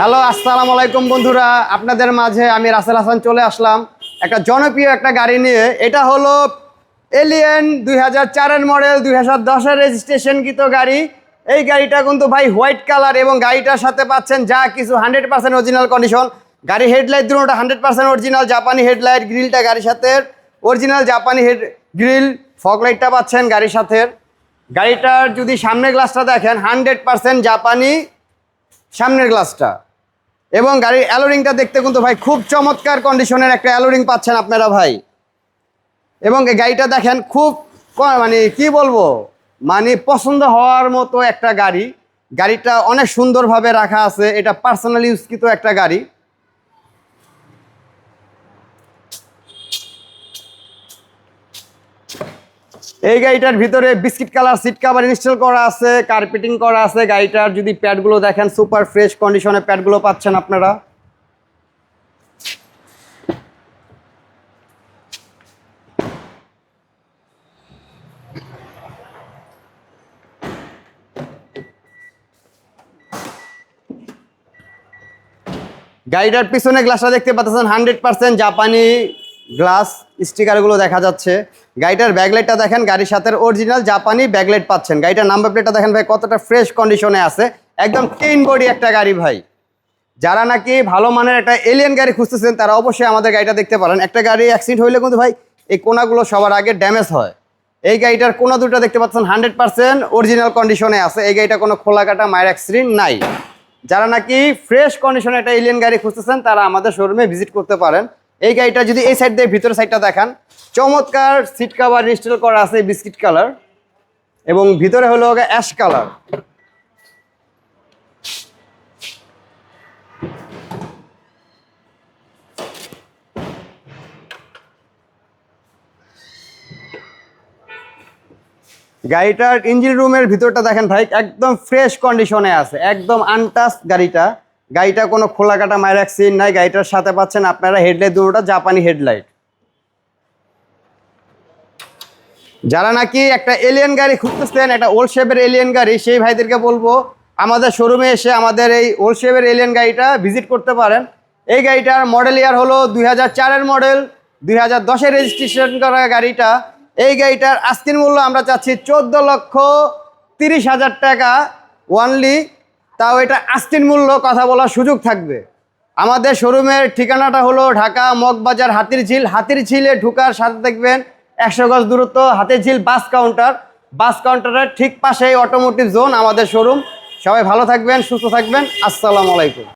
Hello, আসসালামু আলাইকুম বন্ধুরা। আপনাদের মাঝে আমি রাসেল হাসান চলে আসলাম। একটা জনপ্রিয় একটা গাড়ি নিয়ে। এটা হলো এলিয়েন দুই হাজার চারের মডেল দুই হাজার দশের রেজিস্ট্রেশনকৃত গাড়ি। এই গাড়িটা কিন্তু ভাই হোয়াইট কালার এবং গাড়িটার সাথে পাচ্ছেন যা কিছু হান্ড্রেড পার্সেন্ট অরিজিনাল কন্ডিশন গাড়ি হেডলাইট দুটোটা হান্ড্রেড পার্সেন্ট অরিজিনাল জাপানি হেডলাইট গ্রিলটা গাড়ির সাথে। অরিজিনাল জাপানি হেড গ্রিল ফগ লাইটটা পাচ্ছেন গাড়ির সাথে। গাড়িটার যদি সামনের গ্লাসটা দেখেন, হান্ড্রেড পার্সেন্ট জাপানি সামনের গ্লাসটা এবং গাড়ির অ্যালোরিংটা দেখতে কিন্তু ভাই খুব চমৎকার কন্ডিশনের একটা অ্যালোরিং পাচ্ছেন আপনারা ভাই। এবং এই গাড়িটা দেখেন খুব মানে কি বলব? মানে পছন্দ হওয়ার মতো একটা গাড়ি। গাড়িটা অনেক সুন্দরভাবে রাখা আছে। এটা পার্সোনালি ইউজকৃত একটা গাড়ি। এই গাড়িটার ভিতরে biscuit colour, seat cover install করা আছে কার্পেটিং করা আছে। গাড়িটার যদি প্যাডগুলো দেখেন সুপার ফ্রেশ কন্ডিশনে প্যাডগুলো পাচ্ছেন আপনারা। গাড়িটার পিছনে গ্লাসটা দেখতে পাচ্ছেন হান্ড্রেড পার্সেন্ট জাপানি গ্লাস স্টিকারগুলো দেখা যাচ্ছে। গাড়িটার ব্যাকলাইটটা দেখেন, গাড়ির সাথে অরিজিনাল জাপানি ব্যাকলাইট পাচ্ছেন। গাড়িটার নাম্বার প্লেটটা দেখেন ভাই, কতটা ফ্রেশ কন্ডিশনে আছে। একদম ক্লিন বডি একটা গাড়ি ভাই। যারা নাকি ভালো মানের একটা এলিয়ান গাড়ি খুঁজতেছেন, তারা অবশ্যই আমাদের গাড়িটা দেখতে পারেন। একটা গাড়ি অ্যাক্সিডেন্ট হইলে কিন্তু ভাই, এই কোনাগুলো সবার আগে ড্যামেজ হয়। এই গাড়িটার কোনা দুটো দেখতে পাচ্ছেন হান্ড্রেড পার্সেন্ট অরিজিনাল কন্ডিশনে আছে। এই গাড়িটা কোনো খোলা কাটা মায়ের অ্যাক্সিডেন্ট নাই। যারা নাকি ফ্রেশ কন্ডিশনে একটা এলিয়ান গাড়ি খুঁজতেছেন, তারা আমাদের শোরুমে ভিজিট করতে পারেন। এই গাড়িটা যদি এই সাইড দিয়ে ভিতরের সাইডটা দেখান, চমৎকার সিট কাভার ইনস্টল করা আছে বিস্কিট কালার এবং ভিতরে হলো অ্যাশ কালার গাড়িটার ইঞ্জিন রুমের ভিতরটা দেখেন ভাই, একদম ফ্রেশ কন্ডিশনে আছে, একদম আনটাচ গাড়িটা। গাড়িটা কোনো খোলা কাটা মায়ের অ্যাক্সিডেন্ট নাই, গাড়িটার সাথে পাচ্ছেন আপনারা হেডলাইট দুটোটা জাপানি হেডলাইট। যারা নাকি একটা এলিয়েন গাড়ি খুঁজতেছেন, একটা ওল্ড শেপের এলিয়েন গাড়ি, সেই ভাইদেরকে বলব, আমাদের শোরুমে এসে আমাদের এই ওল্ড শেপের এলিয়েন গাড়িটা ভিজিট করতে পারেন। এই গাড়িটার মডেল ইয়ার হলো দুই হাজার মডেল দুই হাজার রেজিস্ট্রেশন করা গাড়িটা। এই গাড়িটার আস্তির মূল্য আমরা চাচ্ছি চোদ্দ লক্ষ তিরিশ হাজার টাকা ওয়ানলি তাও এটা আস্তিন মূল্য কথা বলার সুযোগ থাকবে। আমাদের শোরুমের ঠিকানাটা হলো ঢাকা মগবাজার হাতির ঝিল হাতির ঝিলে ঢুকার সাথে দেখবেন একশো গজ দূরত্ব হাতির ঝিল বাস কাউন্টার। বাস কাউন্টারের ঠিক পাশেই অটোমোটিভ জোন আমাদের শোরুম। সবাই ভালো থাকবেন, সুস্থ থাকবেন। আসসালামু আলাইকুম।